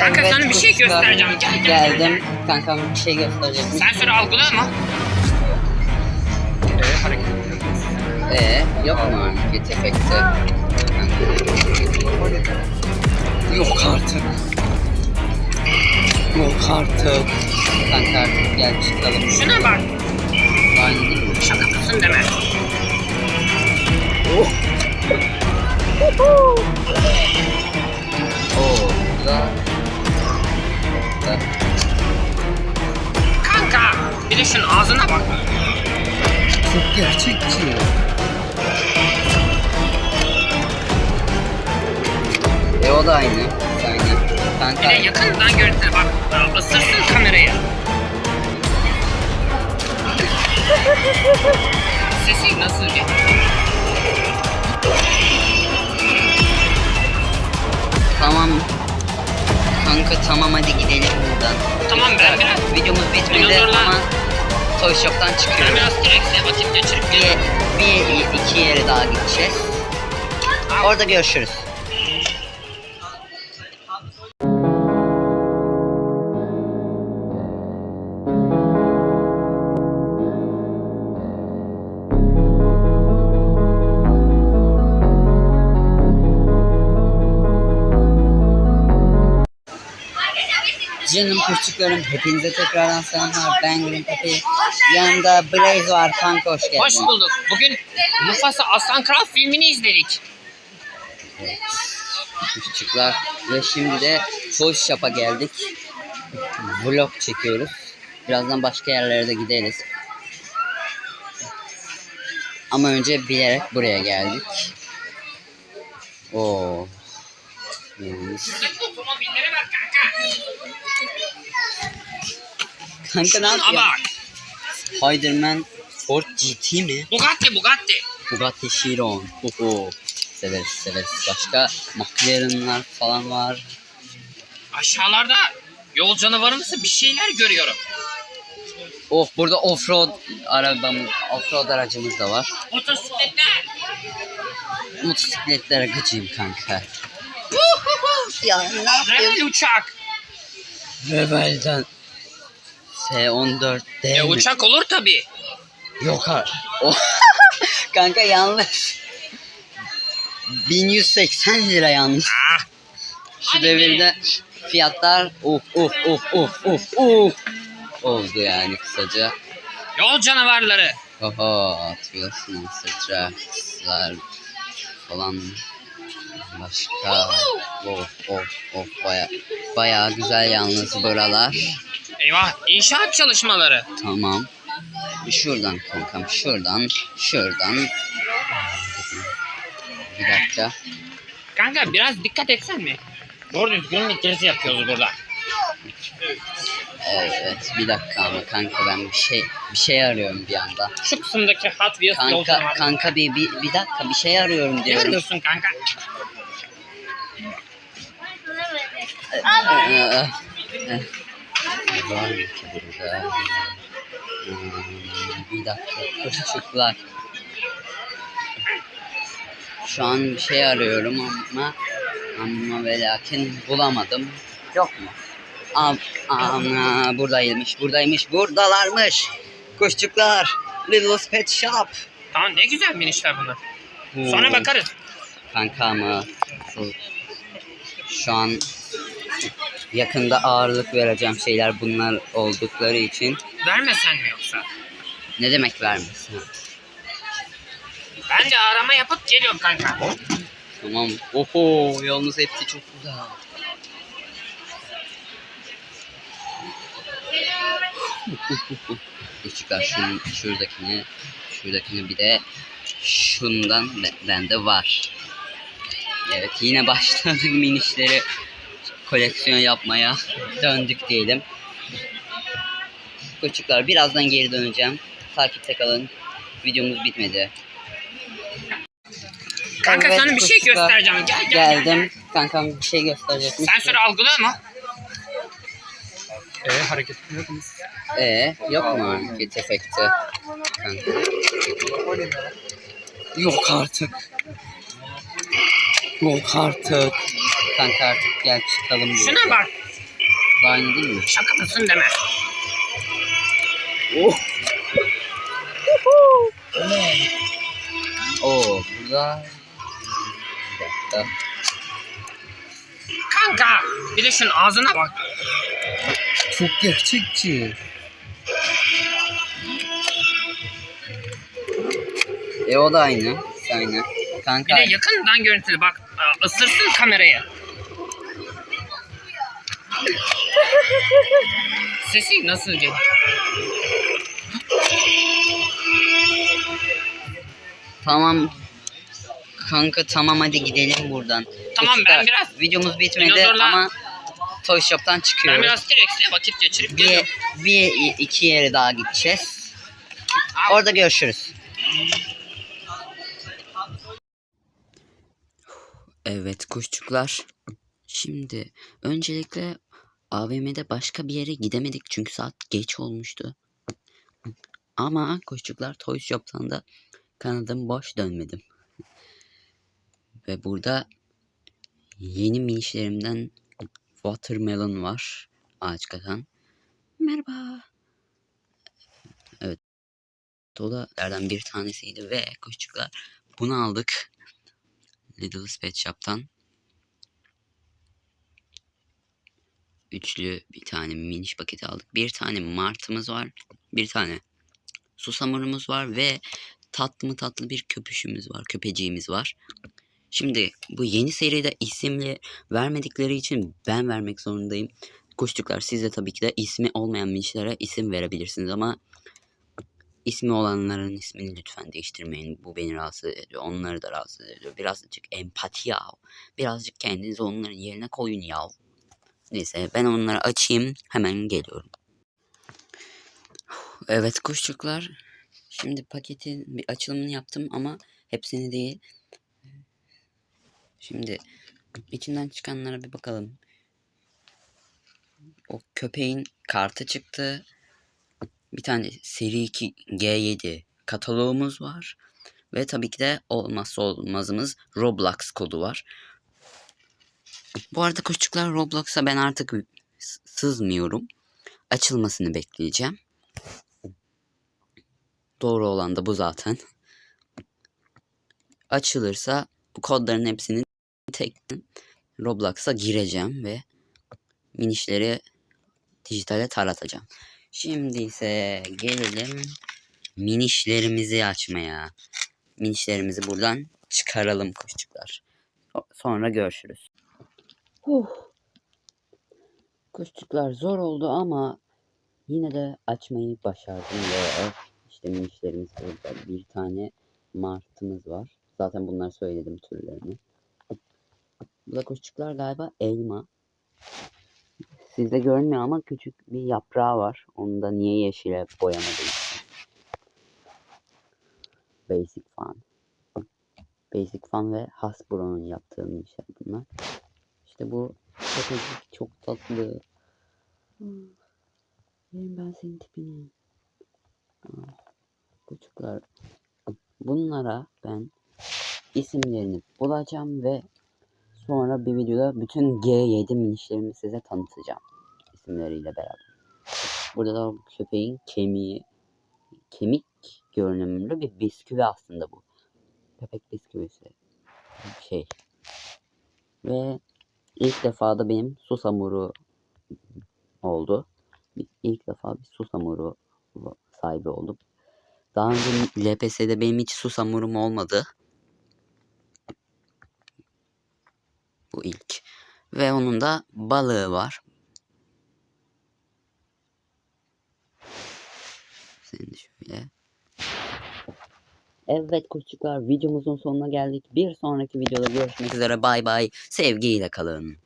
Kanka Evet, sana bir şey göstereceğim. Gel gel. Geldim. Kankam bir şey gösterecekmiş. Sensör algılıyor mu? Evet hareket Ee, yok mu hareket efekti? Yok artık. Yok artık. Kanka artık gel çıkalım. Şuna bak. Aynı değil mi? Şaka mısın deme. Oo, güzel. Güzel. Kanka bir de şunun ağzına bak. Çok gerçekçi. E o da aynı. Bir Kanka de yakından görüntüle bak. Isırsın kamerayı. Sesi nasıl bir? tamam. Kanka tamam hadi gidelim buradan. Tamam ben biraz Videomuz bitmedi Dinozorlar. ama Toy Shop'tan ben çıkıyoruz. biraz direksiye vakit geçirip Bir, geliyorum. bir iki yere daha gideceğiz. Orada görüşürüz. Canım küçüklerim hepinize tekrardan selamlar. Ben Green Papi. Yanında Blaze var kanka hoş geldin. Hoş bulduk. Bugün Mufasa Aslan Kral filmini izledik. Küçükler ve şimdi de Toy Shop'a geldik. Vlog çekiyoruz. Birazdan başka yerlere de gideriz. Ama önce bilerek buraya geldik. Oo. Neymiş? Otomobillere bak kanka. Kanka ne Şuna yapıyorsun? bak. Spiderman Ford GT mi? Bugatti Bugatti. Bugatti Chiron. Oho. Severiz severiz. Başka McLaren'lar falan var. Aşağılarda yol canavarımsı bir şeyler görüyorum. Oh burada offroad arabam, offroad aracımız da var. Motosikletler. Motosikletlere gıcıyım kanka. ya ne Rebel uçak. Rebel'den S14 değil E mi? uçak olur tabi. Yok ha. O... kanka yanlış. 1180 lira yanlış. Ah. Şu devirde fiyatlar uf uf uf uf uf uf oldu yani kısaca. Yol canavarları. Oho atıyorsun stresler falan başka of of of baya baya güzel yalnız buralar Eyvah inşaat çalışmaları. tamam şuradan kankam şuradan şuradan bir dakika Kanka biraz dikkat etsen mi? Doğru düzgün mikresi yapıyoruz burada. evet bir dakika ama kanka ben bir şey bir şey arıyorum bir anda Şu kısımdaki Hot Wheels kanka kanka bir, bir, bir dakika bir şey arıyorum Ne diyorum arıyorsun kanka? Ee, eh, Var mı ki burada? Hmm, Bir dakika kırışıklar. Şu an bir şey arıyorum ama ama ve lakin bulamadım. Yok mu? Am, ana buradaymış, buradaymış, buradalarmış. Kuşçuklar. Little Pet Shop. Tamam ne güzel minişler bunlar. Sonra Oo, bakarız. Kanka asıl şu an yakında ağırlık vereceğim şeyler bunlar oldukları için Vermesen mi yoksa? ne demek vermesin? Ben de arama yapıp geliyorum kanka. Tamam. Oho yalnız hepsi çok güzel. Küçükler şunun, şuradakini, şuradakini bir de şundan be- bende var. Evet yine başladık minişleri koleksiyon yapmaya döndük diyelim. Küçükler birazdan geri döneceğim. Takipte kalın. Videomuz bitmedi. Kanka Evet, sana bir şey göstereceğim. Gel gel. gel. Geldim. Kankam bir şey gösterecekmiş. Sensör algılıyor mu? Evet hareket Ee, yok mu hareket efekti? Kanka. Yok artık. Yok artık. Kanka artık gel çıkalım. Şuna bak. aynı değil mi? Şaka mısın deme. Oh. Oo burada bir dakika. Kanka bir de şunun ağzına bak. Çok gerçekçi. E o da aynı. Aynı. Bir Kanka de yakından görüntülü bak. Isırsın kamerayı. Sesi nasıl geliyor? tamam. Kanka tamam hadi gidelim buradan. Tamam, ben Çocuklar, biraz- videomuz bitmedi Dinozorla- ama Toy Shop'tan Ben çıkıyoruz. biraz T-Rex'le vakit geçirip bir, geliyorum. bir iki yere daha gideceğiz. Abi, Orada görüşürüz. Evet kuşçuklar. Şimdi öncelikle AVM'de başka bir yere gidemedik çünkü saat geç olmuştu. Ama kuşçuklar Toy Shop'tan da kanadım boş dönmedim. Ve burada yeni minişlerimden Watermelon var. Ağaç katan. Merhaba. Da nereden bir tanesiydi ve kuşçuklar bunu aldık. Little Pet Shop'tan. Üçlü bir tane miniş paketi aldık. Bir tane martımız var. Bir tane susamurumuz var ve tatlı mı tatlı bir köpüşümüz var. Köpeciğimiz var. Şimdi bu yeni seride isimli vermedikleri için ben vermek zorundayım. Kuşçuklar siz de tabii ki de ismi olmayan minişlere isim verebilirsiniz ama İsmi olanların ismini lütfen değiştirmeyin. Bu beni rahatsız ediyor. Onları da rahatsız ediyor. Birazcık empati ya. Birazcık kendinizi onların yerine koyun ya. Neyse ben onları açayım. Hemen geliyorum. Evet kuşçuklar. Şimdi paketin bir açılımını yaptım ama hepsini değil. Şimdi içinden çıkanlara bir bakalım. O köpeğin kartı çıktı. Bir tane seri 2 G7 kataloğumuz var. Ve tabii ki de olmazsa olmazımız Roblox kodu var. Bu arada küçükler Roblox'a ben artık sızmıyorum. Açılmasını bekleyeceğim. Doğru olan da bu zaten. Açılırsa bu kodların hepsini tek Roblox'a gireceğim ve minişleri dijitale taratacağım. Şimdi ise gelelim minişlerimizi açmaya. Minişlerimizi buradan çıkaralım kuşçuklar. O- Sonra görüşürüz. Huh. Kuşçuklar zor oldu ama yine de açmayı başardım ve işte minişlerimiz burada. Bir tane martımız var. Zaten bunlar söyledim türlerini. Bu da kuşçuklar galiba elma. Sizde görünmüyor ama küçük bir yaprağı var. Onu da niye yeşile boyamadım. Basic Fun. Basic Fun ve Hasbro'nun yaptığı işler bunlar. İşte bu köpecik çok tatlı. Hmm. Ben senin tipini. Ah, Küçükler. Bunlara ben isimlerini bulacağım ve Sonra bir videoda bütün G7 minişlerimi size tanıtacağım. isimleriyle beraber. Burada da köpeğin kemiği, kemik görünümlü bir bisküvi aslında bu. Köpek bisküvisi. Şey. Ve ilk defa da benim susamuru oldu. İlk defa bir susamuru sahibi oldum. Daha önce LPS'de benim hiç susamurum olmadı. Bu ilk. Ve onun da balığı var. Evet kuşçuklar videomuzun sonuna geldik. Bir sonraki videoda görüşmek üzere. Bay bay. Sevgiyle kalın.